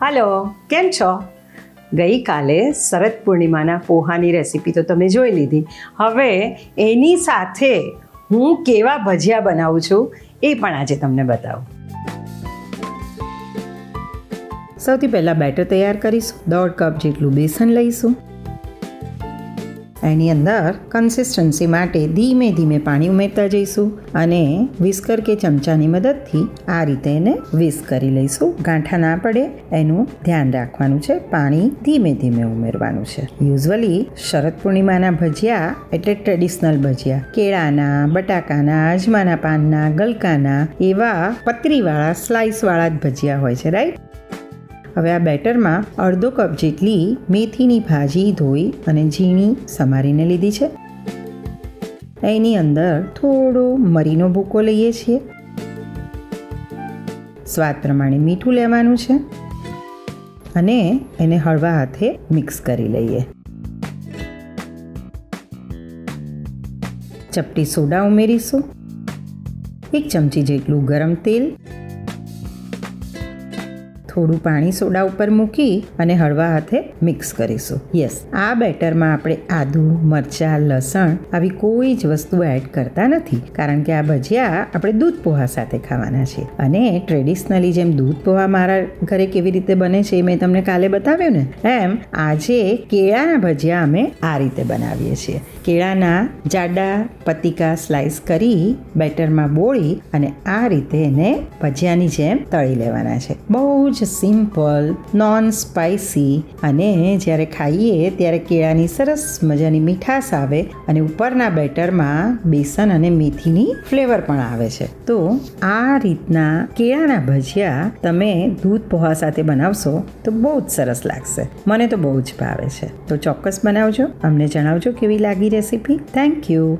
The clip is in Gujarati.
હાલો, કેમ છો? ગઈકાલે શરદ પૂર્ણિમાના પોહાની રેસીપી તો તમે જોઈ લીધી. હવે એની સાથે હું કેવા ભજીયા બનાવું છું એ પણ આજે તમને બતાવું. સૌથી પહેલાં બેટર તૈયાર કરીશું. દોઢ કપ જેટલું બેસન લઈશું. એની અંદર કન્સિસ્ટન્સી માટે ધીમે ધીમે પાણી ઉમેરતા જઈશું અને વિસ્કર કે ચમચાની મદદથી આ રીતે એને વિસ્ક કરી લઈશું. ગાંઠા ના પડે, એનું ધ્યાન રાખવાનું છે. પાણી ધીમે ધીમે ઉમેરવાનું છે. યુઝવલી શરદ પૂર્ણિમાના ભજીયા એટલે ટ્રેડિશનલ ભજીયા. કેળાના, બટાકાના, અજમાના પાનના, ગલકાના એવા પતરીવાળા સ્લાઇસવાળા જ ભજીયા હોય છે રાઈટ હવે આ બેટરમાં અડધો કપ જેટલી મેથીની ભાજી ધોઈ અને ઝીણી સમારીને લીધી છે. એની અંદર થોડો મરીનો ભૂકો લઈએ છીએ. સ્વાદ પ્રમાણે મીઠું લેવાનું છે અને એને હળવા હાથે મિક્સ કરી લઈએ. ચપટી સોડા ઉમેરીશું. એક ચમચી જેટલું ગરમ તેલ થોડું પાણી સોડા ઉપર મૂકી અને હળવા હાથે મિક્સ કરીશું. યસ, આ બેટરમાં આપણે આદુ, મરચાં, લસણ આવી કોઈ જ વસ્તુ એડ કરતા નથી, કારણ કે આ ભજીયા આપણે દૂધ પોહા સાથે ખાવાના છે. અને ટ્રેડિશનલી જેમ દૂધ પોહા મારા ઘરે કેવી રીતે બને છે એ મેં તમને કાલે બતાવ્યું ને, એમ આજે કેળાના ભજીયા અમે આ રીતે બનાવીએ છીએ. કેળાના જાડા પતિકા સ્લાઇસ કરી બેટરમાં બોળી અને આ રીતે એને ભજીયાની જેમ તળી લેવાના છે. બહુ જ સિમ્પલ નોન સ્પાઇસી અને જ્યારે ખાઈએ ત્યારે કેળાની સરસ મજાની મીઠાશ આવે અને ઉપરના બેટરમાં બેસન અને મેથીની ફ્લેવર પણ આવે છે. તો આ રીતના કેળાના ભજીયા તમે દૂધ પોહા સાથે બનાવશો તો બહુ જ સરસ લાગશે. મને તો બહુ જ ભાવે છે. તો ચોક્કસ બનાવજો. અમને જણાવજો કેવી લાગી રેસીપી. Thank you.